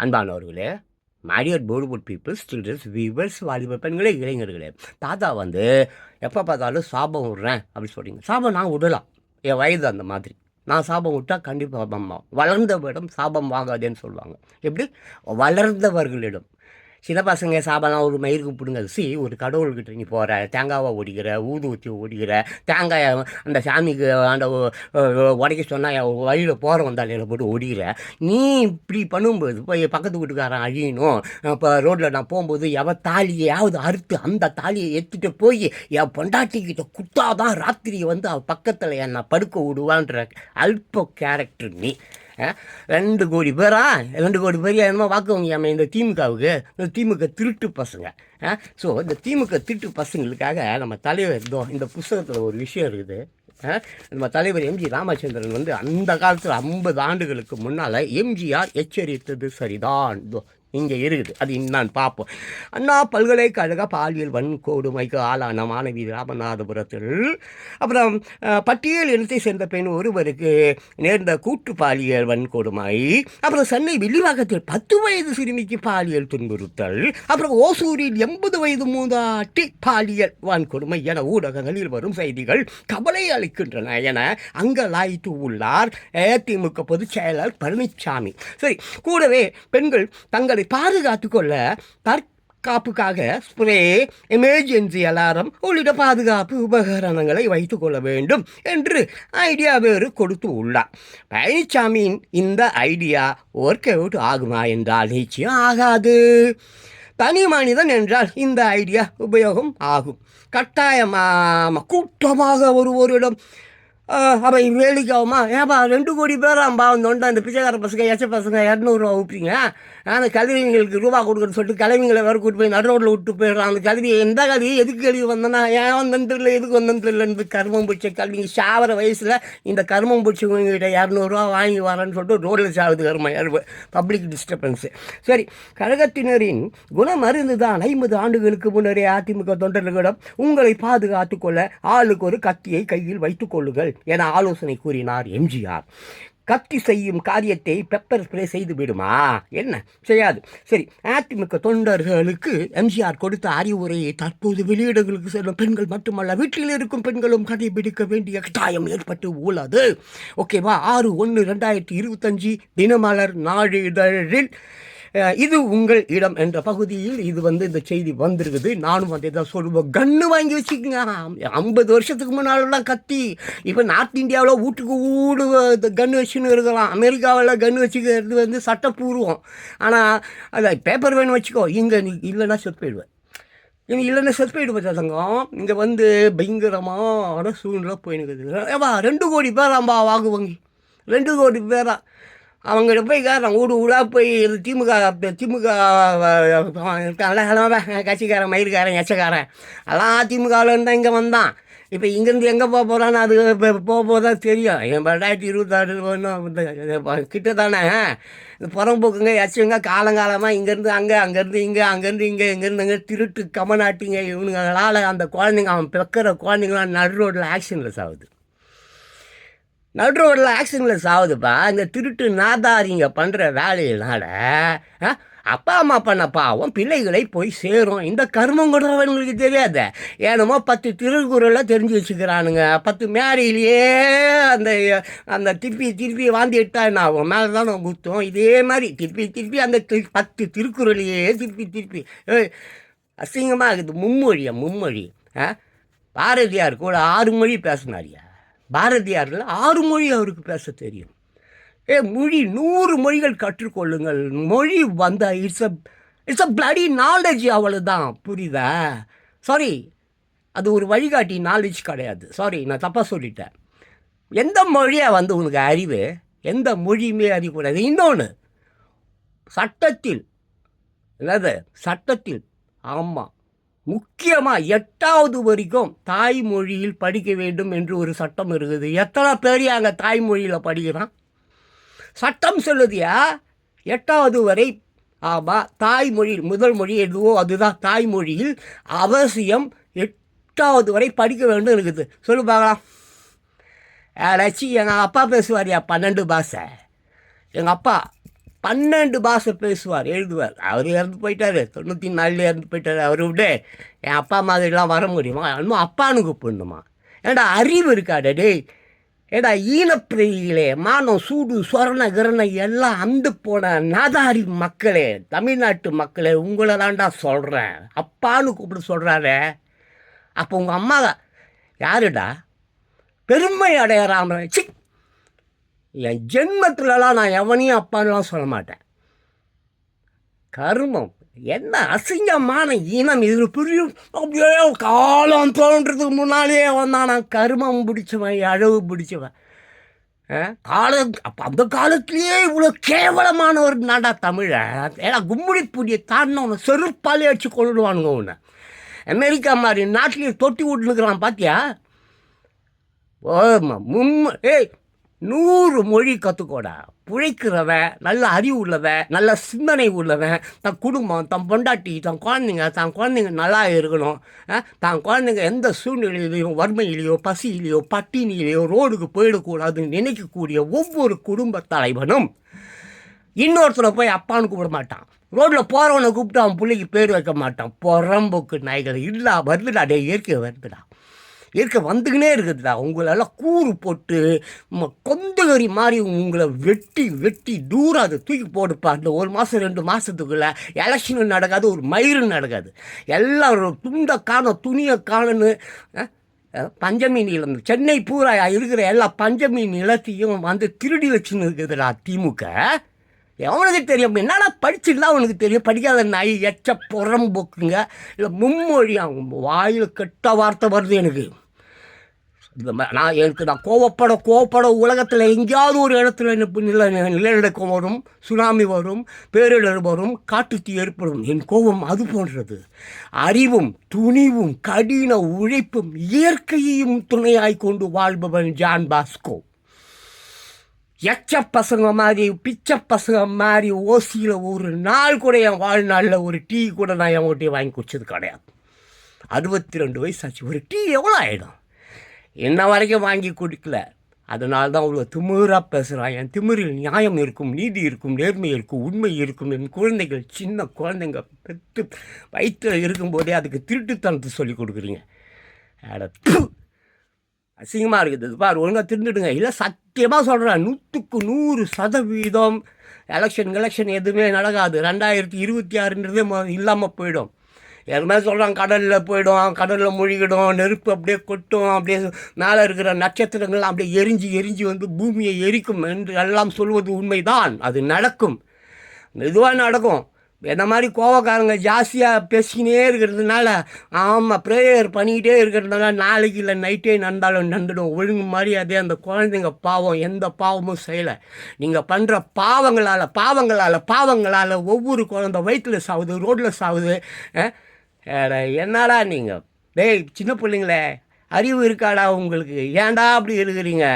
அன்பானவர்களே மேரியட் போர்டுவுட் பீப்புள்ஸ் சில்ட்ரன்ஸ் வீவர்ஸ் வாலிப பெண்களே இளைஞர்களே தாத்தா வந்து எப்போ பார்த்தாலும் சாபம் விட்றேன் அப்படின்னு சொல்றீங்க. சாபம் நான் விடலாம். என் வயது அந்த மாதிரி. நான் சாபம் விட்டா கண்டிப்பாக வளர்ந்தவரிடம் சாபம் வாங்காதேன்னு சொல்லுவாங்க. எப்படி? வளர்ந்தவர்களிடம். சில பசங்க சாபம்லாம் ஒரு மயிருக்கு பிடுங்க. சி ஒரு கடவுள்கிட்ட நீ போகிற தேங்காவை ஒடிக்கிற ஊது ஊற்றி ஒடிக்கிற தேங்காய் அந்த சாமிக்கு அந்த உடைக்க சொன்னால் வழியில் போகிற வந்தாலையில் போட்டு ஒடிக்கிற நீ இப்படி பண்ணும்போது போய் பக்கத்து வீட்டுக்காரன் அழியணும். இப்போ ரோட்டில் நான் போகும்போது எவ தாலியாவது அறுத்து அந்த தாலியை எடுத்துகிட்டு போய் என் பொண்டாட்டிக்கிட்ட குத்தாதான் ராத்திரி வந்து அவள் பக்கத்தில் என்னை படுக்க விடுவான்ற அல்ப கேரக்டர் நீ. ரெண்டு கோடி பேரா? ரெண்டு கோடி பேர் என்னமோ வாக்கு வாக்குவங்க இந்த திமுகவுக்கு. இந்த திமுக திருட்டு பசங்க. ஸோ இந்த திமுக திருட்டு பசங்களுக்காக நம்ம தலைவர் இதோ இந்த புஸ்தகத்தில் ஒரு விஷயம் இருக்குது. நம்ம தலைவர் எம்ஜி ராமச்சந்திரன் வந்து அந்த காலத்தில் ஐம்பது ஆண்டுகளுக்கு முன்னால் எம்ஜிஆர் எச்சரித்தது சரிதான். இங்கே இருக்குது. அது என்னான்னு பார்ப்போம். அண்ணா பல்கலைக்கழக பாலியல் வன்கொடுமைக்கு ஆளான மாணவி ராமநாதபுரத்தில் அப்புறம் பட்டியல் இனத்தை சேர்ந்த பெண் ஒருவருக்கு நேர்ந்த கூட்டு பாலியல் வன்கொடுமை அப்புறம் சென்னை வில்லிவாக்கத்தில் பத்து வயது சிறுமிக்கு பாலியல் துன்புறுத்தல் அப்புறம் ஓசூரில் எண்பது வயது மூதாட்டி பாலியல் வன்கொடுமை என ஊடகங்களில் வரும் செய்திகள் கவலை அளிக்கின்றன என அங்கலாய்த்து உள்ளார் அதிமுக பொதுச் செயலர் பழனிசாமி சரி கூடவே பெண்கள் தங்களை பாதுகாத்து கொள்ள தற்காப்புக்காக ஸ்ப்ரே எமர்ஜென்சி அலாரம் உள்ளிட்ட பாதுகாப்பு உபகரணங்களை வைத்துக் கொள்ள வேண்டும் என்று ஐடியா வேறு கொடுத்து உள்ளார். பழனிசாமியின் இந்த ஐடியா ஒர்க் அவுட் ஆகுமா என்றால் நிச்சயம் ஆகாது. தனி மனிதன் என்றால் இந்த ஐடியா உபயோகம் ஆகும். கட்டாயமாக கூட்டமாக ஒருவரிடம் அப்போ வேலைக்கு ஆகுமா ஏன்பா ரெண்டு கோடி பேராம்பா வந்தோண்டா அந்த பிச்சைக்கார பசங்க எச்ச பசங்க இரநூறுவா ஊப்பிங்க? அந்த கல்விங்களுக்கு ரூபா கொடுக்குறன்னு சொல்லிட்டு கிழவிங்களை வேறு கூட்டு போய் நடு ரோட்டில் விட்டு போயிடுறான். அந்த கல்வி எந்த கல்வி எதுக்கு கல்வி வந்தேன்னா ஏன் வந்தேன்னு தெரியல எதுக்கு வந்தேன்னு தெரியல கர்மம் பிடிச்ச கல்விங்க சாவர வயசில் இந்த கர்மம் பிடிச்சவங்ககிட்ட இரநூறுவா வாங்கி வரேன்னு சொல்லிட்டு ரோட்டில் சாவுது கர்மம் பப்ளிக் டிஸ்டர்பன்ஸு சரி கழகத்தினரின் குணமருந்து தான் ஐம்பது ஆண்டுகளுக்கு முன்னரே அதிமுக தொண்டர்களிடம் உங்களை பாதுகாத்துக்கொள்ள ஆளுக்கு ஒரு கத்தியை கையில் வைத்துக் கொள்ளுங்கள். என ஆலோசனை கூறினார் எம்ஜிஆர். கத்தி செய்யும் காரியத்தை பெப்பர் ஸ்ப்ரே செய்து விடுமா? என்ன? செய்யாது. சரி அதிமுக தொண்டர்களுக்கு எம்ஜிஆர் கொடுத்த அறிவுரையை தற்போது வெளியிடங்களுக்கு செல்லும் பெண்கள் மட்டுமல்ல வீட்டில் இருக்கும் பெண்களும் கடைபிடிக்க வேண்டிய கட்டாயம் ஏற்பட்டு உள்ளது. ஓகேவா? ஆறு ஒன்று ரெண்டாயிரத்தி இருபத்தஞ்சி தினமலர் நாளிதழில் இது உங்கள் இடம் என்ற பகுதியில் இது வந்து இந்த செய்தி வந்திருக்குது. நானும் வந்து இதை சொல்லுவேன் கன்று வாங்கி வச்சுக்கோங்க. ஐம்பது வருஷத்துக்கு முன்னாலெல்லாம் கத்தி. இப்போ நார்த் இந்தியாவில் வீட்டுக்கு வீடு இந்த கன்று வச்சுன்னு இருக்கலாம். அமெரிக்காவில் கன்று வச்சுக்கிறது வந்து சட்டப்பூர்வம். ஆனால் அதை பேப்பர் வேணும் வச்சுக்கோ. இங்கே நீ இல்லைன்னா செத்து போயிடுவேன் இங்கே இல்லைன்னா செத்து போயிடுவேன் தங்கம். இங்கே வந்து பயங்கரமான சூழ்நிலை போயினுக்குது. ஏவா ரெண்டு கோடி பேராம்பா வாங்குவாங்க. ரெண்டு கோடி பேரா அவங்ககிட்ட போய் கேட்குறான் வீடு வீடாக போய் இது திமுக திமுக இருக்கான்ல கட்சிக்காரன் மயிர்காரன் எச்சக்காரன் எல்லாம் திமுகவில் தான் இங்கே வந்தான். இப்போ இங்கேருந்து எங்கே போக போகிறான்னு அது இப்போ போக போதான் தெரியும். என் ரெண்டாயிரத்தி இருபத்தாறு ஒன்றும் கிட்ட தானே இந்த புறம்போக்குங்க எச்சங்க காலங்காலமாக இங்கேருந்து அங்கே அங்கேருந்து இங்கே அங்கேருந்து இங்கே இங்கேருந்து அங்கே திருட்டு கமநாட்டிங்க. இவனுங்களால் அந்த குழந்தைங்க அவன் பிறக்கிற குழந்தைங்களாம் நடு ரோட்டில் ஆக்சிடென்ட்லெஸ் ஆகுது. நடு ரோடில் ஆக்சிடென்ட்ல சாவுதுப்பா. இந்த திருட்டு நாதாரிங்க பண்ணுற வேலையினால ஆ, அப்பா அம்மா பண்ண பாவம் பிள்ளைகளை போய் சேரும். இந்த கர்மம் கூட அவங்களுக்கு தெரியாது. ஏனமோ பத்து திருக்குறளை தெரிஞ்சு வச்சுக்கிறானுங்க. பத்து மேரையிலேயே அந்த அந்த திருப்பி திருப்பி வாந்தி எட்டா என்ன ஆகும்? மேலே தானே குத்தம். இதே மாதிரி திருப்பி திருப்பி அந்த பத்து திருக்குறளையே திருப்பி திருப்பி. அசிங்கமாக இருக்குது. மும்மொழியா மும்மொழி ஆ? பாரதியார் கூட ஆறு மொழி பேசினாரியா பாரதியாரில் ஆறு மொழி அவருக்கு பேச தெரியும். ஏ மொழி நூறு மொழிகள் கற்றுக்கொள்ளுங்கள். மொழி வந்த it's a it's a bloody knowledge அவ்வளோதான் புரியுதா? சாரி அது ஒரு வழிகாட்டி நாலேஜ் கிடையாது. சாரி நான் தப்பாக சொல்லிட்டேன். எந்த மொழியாக வந்து உனக்கு அறிவு? எந்த மொழியுமே அறியக்கூடாது இன்னொன்று சட்டத்தில் என்னது? சட்டத்தில் ஆமாம் முக்கியமாக எட்டாவது வரைக்கும் தாய்மொழியில் படிக்க வேண்டும் என்று ஒரு சட்டம் இருக்குது. எத்தனை பேர் அங்கே தாய்மொழியில் படிக்கிறான்? சட்டம் சொல்லுதியா? எட்டாவது வரை ஆமாம் தாய்மொழியில் முதல் மொழி எதுவோ அதுதான். தாய்மொழியில் அவசியம் எட்டாவது வரை படிக்க வேண்டும் இருக்குது. சொல்லு பார்க்கலாம். லட்சி எங்கள் அப்பா பேசுவார்யா பன்னெண்டு பாஷை எங்கள் அப்பா பன்னெண்டு பாஷை பேசுவார் எழுதுவார். அவர் இறந்து போயிட்டார். தொண்ணூற்றி நாலில் இறந்து போயிட்டார். அவர் விட. என் அப்பா மாதிரிலாம் வர முடியுமா? இன்னும் அப்பான்னு கூப்பிடணுமா? ஏடா அறிவு இருக்காட டேய் ஏடா ஈனப்பிரிகளே மானம் சூடு சொரண கிரண எல்லாம் அந்து போன நாதாரி மக்களே தமிழ்நாட்டு மக்களே உங்களை தான்டா சொல்கிறேன் அப்பான்னு கூப்பிட சொல்கிறாரே அப்போ உங்கள் அம்மா யாருடா? பெருமை அடையறாம சி என் ஜென்மத்திலலாம் நான் எவனையும் அப்பான்லாம் சொல்ல மாட்டேன். கருமம். என்ன அசிங்கமான இனம் இது புரியும் அப்படியே காலம் தோன்றதுக்கு முன்னாலேயே வந்தான் நான். கருமம் பிடிச்சவன் அழகு பிடிச்சவன். ஆ, காலம் அப்போ அந்த காலத்திலேயே இவ்வளோ கேவலமான ஒரு நாடா தமிழை. ஏன்னா கும்முடி பூடியை தாண்டின செருப்பாலே அடிச்சு கொள்ளுவானுங்க உன்னை அமெரிக்கா மாதிரி நாட்டிலேயே தொட்டி விட்டுனுக்குறான் பார்த்தியா ஓ மும் ஏய் நூறு மொழி கற்றுக்கோடா பிழைக்கிறவன் நல்ல அறிவு உள்ளவன் நல்ல சிந்தனை உள்ளவன் தன் குடும்பம் தன் பொண்டாட்டி தன் குழந்தைங்க தன் குழந்தைங்க நல்லா இருக்கணும். தன் குழந்தைங்க எந்த சூழ்நிலையிலையும் வறுமையிலையோ பசியிலையோ பட்டினியிலையோ ரோடுக்கு போயிடக்கூடாதுன்னு நினைக்கக்கூடிய ஒவ்வொரு குடும்ப தலைவனும் இன்னொருத்தரை போய் அப்பான்னு கூப்பிட மாட்டான். ரோட்டில் போகிறவனை கூப்பிட்டு அவன் பிள்ளைக்கு பேர் வைக்க மாட்டான். புறம்போக்கு நாய்கள் இல்லா வருதுடா டே இயற்கை வருதுடா. இயற்கை வந்துக்கினே இருக்குதுடா. உங்களெல்லாம் கூறு போட்டு ம- கொந்தகரி மாதிரி உங்களை வெட்டி வெட்டி தூரம் அதை தூக்கி போடுப்பா. அந்த ஒரு மாதம் ரெண்டு மாதத்துக்குள்ளே எலெக்ஷனும் நடக்காது ஒரு மயிரும் நடக்காது. எல்லாரும் துண்டை காணும் துணியை காணுன்னு பஞ்சமி நிலம் சென்னை பூரா இருக்கிற எல்லா பஞ்சமி நிலத்தையும் வந்து திருடி வச்சுன்னு இருக்குதுடா திமுக. எவனுக்கு தெரியும்? என்னடா படிச்சுலாம் அவனுக்கு தெரியும்? படிக்காத நாய் எச்ச புறம்போக்குங்க. இல்லை மும்மொழி அவங்க வாயில் கெட்ட வார்த்தை வருது எனக்கு. நான் எனக்கு நான் கோவப்பட கோவப்பட உலகத்தில் எங்கேயாவது ஒரு இடத்துல நில நிலநடுக்கம் வரும் சுனாமி வரும் பேரிடர் வரும் காட்டுத்தீ ஏற்படும். என் கோபம் அது போன்றது. அறிவும் துணிவும் கடின உழைப்பும் இயற்கையையும் துணையாய் கொண்டு வாழ்பவன் ஜான் பாஸ்கோ. எச்ச பசங்க மாதிரி பிச்சை பசங்க மாதிரி ஓசியில் ஒரு நாள் கூட என் வாழ்நாளில் ஒரு டீ கூட நான் என்கிட்ட வாங்கி குடிச்சது கிடையாது. அறுபத்தி ரெண்டு வயசு ஆச்சு ஒரு டீ எவ்வளோ ஆகிடும் இன்ன வரைக்கும் வாங்கி குடிக்கல. அதனால தான் அவ்வளோ திமிராக பேசுகிறான் என் திமிரில் நியாயம் இருக்கும் நீதி இருக்கும் நேர்மை இருக்கும் உண்மை இருக்கும். என் குழந்தைகள் சின்ன குழந்தைங்க பெற்று வயிற்றில் இருக்கும்போதே அதுக்கு திருட்டுத்தனத்தை சொல்லி கொடுக்குறீங்க. அசிங்கமாக இருக்குது. இது ஒழுங்காக திருந்துடுங்க. இல்லை சத்தியமாக சொல்கிறேன் நூற்றுக்கு நூறு சதவீதம் எலெக்ஷன் எலெக்ஷன் எதுவுமே நடக்காது. ரெண்டாயிரத்தி இருபத்தி ஆறுன்றதே இல்லாமல் போயிடும். எல்லாமே சொல்கிறான் கடலில் போயிடும் கடலில் மூழ்கிடும் நெருப்பு அப்படியே கொட்டும் அப்படியே மேலே இருக்கிற நட்சத்திரங்கள்லாம் அப்படியே எரிஞ்சு எரிஞ்சு வந்து பூமியை எரிக்கும் என்று எல்லாம் சொல்வது உண்மைதான். அது நடக்கும். மெதுவாக நடக்கும். என்ன மாதிரி கோவக்காரங்க ஜாஸ்தியாக பேசிக்கினே இருக்கிறதுனால ஆமாம் ப்ரேயர் பண்ணிக்கிட்டே இருக்கிறதுனால நாளைக்கு இல்லை நைட்டே நடந்தாலும் நடந்துடும். ஒழுங்கு மாதிரி அதே அந்த குழந்தைங்க பாவம் எந்த பாவமும் செய்யலை. நீங்கள் பண்ணுற பாவங்களால் பாவங்களால் பாவங்களால் ஒவ்வொரு குழந்தை வயிற்றில் சாகுது ரோட்டில் சாகுது என்னடா நீங்கள் டேய் சின்ன பிள்ளைங்களே அறிவு இருக்காடா உங்களுக்கு? ஏன்டா அப்படி இருக்கிறீங்க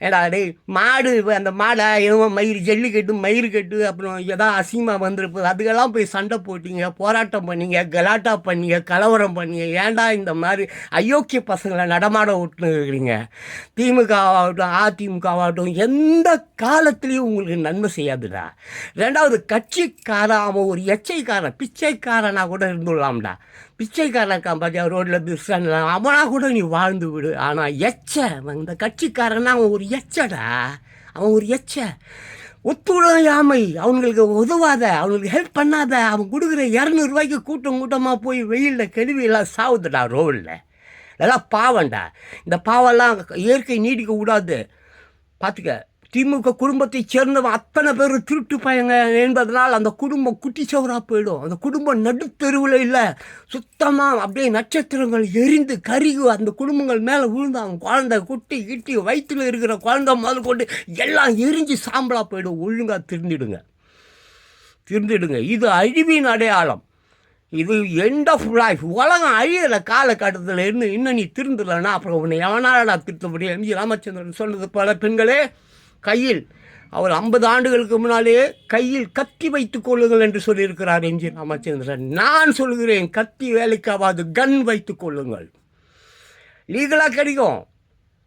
ஏடா டேய் மாடு இப்போ அந்த மாடை எதுவும் மயிர் ஜல்லிக்கட்டு மயிர் கட்டு அப்புறம் எதா அசிங்கமாக வந்திருப்பது அதுக்கெல்லாம் போய் சண்டை போட்டீங்க போராட்டம் பண்ணீங்க கலாட்டா பண்ணீங்க கலவரம் பண்ணீங்க. ஏன்டா இந்த மாதிரி அயோக்கிய பசங்களை நடமாட விட்டுன்னு இருக்கிறீங்க திமுக ஆகட்டும் எந்த காலத்துலேயும் உங்களுக்கு நன்மை செய்யாதுடா. ரெண்டாவது கட்சிக்காரன் அவன் ஒரு எச்சைக்காரன் பிச்சைக்காரனாக கூட இருந்துடலாம்டா. பிச்சைக்காரன் இருக்கான் பார்த்தியா ரோட்டில் பிஸ்தான் அவனாக கூட நீ வாழ்ந்து விடு. ஆனால் எச்ச. அவன் இந்த கட்சிக்காரன்னா அவன் ஒரு எச்சடா. அவன் ஒரு எச்ச. ஒத்துழையாமை. அவங்களுக்கு உதவாத. அவங்களுக்கு ஹெல்ப் பண்ணாத. அவன் கொடுக்குற இரநூறுவாய்க்கு கூட்டம் கூட்டமாக போய் வெயிலில் கெடுவியெல்லாம் சாவுதுடா ரோடில். நல்லா பாவம்டா. இந்த பாவம்லாம் இயற்கை நீடிக்க கூடாது. பார்த்துக்க திமுக குடும்பத்தைச் சேர்ந்தவன் அத்தனை பேர் திருட்டு பையங்க என்பதனால் அந்த குடும்பம் குட்டி சவராக போயிடும். அந்த குடும்பம் நடுத்தெருவில் இல்லை. சுத்தமாக அப்படியே நட்சத்திரங்கள் எரிந்து கருகி அந்த குடும்பங்கள் மேலே விழுந்து அவன் குழந்தை குட்டி கிட்டி வயிற்றில் இருக்கிற குழந்தை முதல் கொண்டு எல்லாம் எரிஞ்சு சாம்பலாக போயிடும். ஒழுங்காக திருந்திடுங்க. திருந்திடுங்க. இது அழிவின் அடையாளம். இது எண்ட் ஆஃப் லைஃப் உலகம் அழியிற காலகட்டத்தில் இருந்து இன்னும் நீ திருந்தலைன்னா அப்புறம் உன்னை எவனாலடா திருத்தபடி எம்ஜி ராமச்சந்திரன் சொன்னது பல பெண்களே கையில் அவர் ஐம்பது ஆண்டுகளுக்கு முன்னாலேயே கையில் கத்தி வைத்துக் கொள்ளுங்கள் என்று சொல்லியிருக்கிறார் எம்ஜி ராமச்சந்திரன். நான் சொல்கிறேன் கத்தி வேலைக்காவாது கன் வைத்துக் கொள்ளுங்கள். லீகலாக கிடைக்கும்.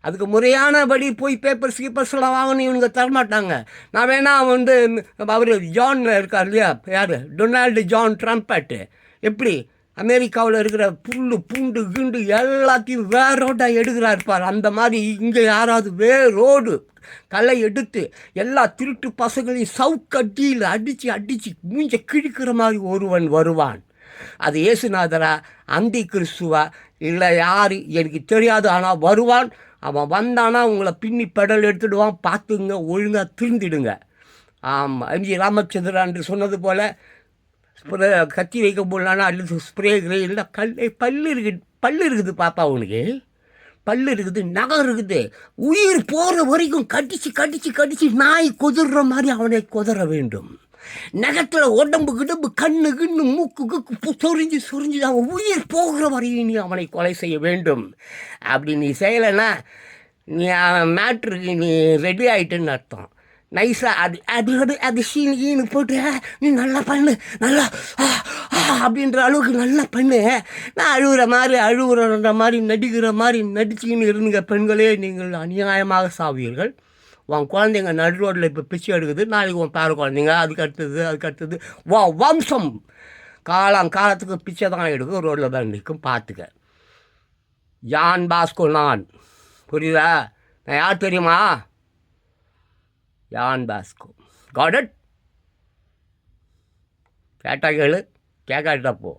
அதுக்கு முறையானபடி போய் பேப்பர்ஸ் கீப்பர்ஸ்லாம் வாங்கணும் இவனுங்க தரமாட்டாங்க. நான் வேணா வந்து அவர் ஜான் இருக்கார் இல்லையா? யார்? டொனால்டு ஜான் ட்ரம்பட்டு எப்படி? அமெரிக்காவில் இருக்கிற புல்லு பூண்டு கிண்டு எல்லாத்தையும் வேரோட்டாக எடுக்கிறார் இருப்பார் அந்த மாதிரி இங்கே யாராவது வேரோடு களை எடுத்து எல்லா திருட்டு பசங்களையும் சவுக்கட்டியில் அடித்து அடித்து மூஞ்ச கிழிக்கிற மாதிரி ஒருவன் வருவான். அது இயேசுநாதரா? அந்தி கிறிஸ்துவா? இல்லை யார்? எனக்கு தெரியாது. ஆனால் வருவான். அவன் வந்தானா உங்களை பின்னி பெடல் எடுத்துடுவான். பார்த்துங்க ஒழுங்காக திருந்திடுங்க. ஆமாம் எம்ஜி ராமச்சந்திரன் என்று சொன்னது போல் ஸ்ப்ரே கத்தி வைக்க போடலான்னா அல்லது ஸ்ப்ரே கிரே இல்லை கல் பல் இருக்குது பல் இருக்குது பாப்பா உனக்கு பல் இருக்குது நகம் இருக்குது. உயிர் போகிற வரைக்கும் கடிச்சு கடிச்சு கடிச்சு நாய் குதிர்ற மாதிரி அவனை குதற வேண்டும். நகத்தில் உடம்பு கிடம்பு கண்ணு கிண்ணு மூக்கு குக்கு சொரிஞ்சு சொரிஞ்சு அவன் உயிர் போகிற வரையும் நீ அவனை கொலை செய்ய வேண்டும். அப்படி நீ செய்யலைன்னா நீ மேட்ருக்கு நீ ரெடி ஆயிட்டுன்னு அர்த்தம். நைஸாக அது அது அது அது சீனு கீனு போட்டு நீ நல்லா பண்ணு. நல்லா அப்படின்ற அளவுக்கு நல்லா பண்ணு நான் அழுகிற மாதிரி அழுகுற மாதிரி நடிக்கிற மாதிரி நடிச்சுக்கின்னு இருந்துங்க பெண்களே. நீங்கள் அநியாயமாக சாவீர்கள். உன் குழந்தைங்க நடு ரோட்டில் இப்போ பிச்சை எடுக்குது. நாளைக்கு உன் பேர குழந்தைங்க அதுக்கு அடுத்தது அதுக்கு அடுத்தது வா வம்சம். காலம் காலத்துக்கு பிச்சை தான் எடுக்கும். ரோட்டில் தான் நிற்கும். பார்த்துக்க. ஜான் பாஸ்கோ நான். புரியுதா? நான் யார் தெரியுமா? ஜான் பாஸ்கோ காடட் கேட்டா கேளு. கேட்காட்டப்போ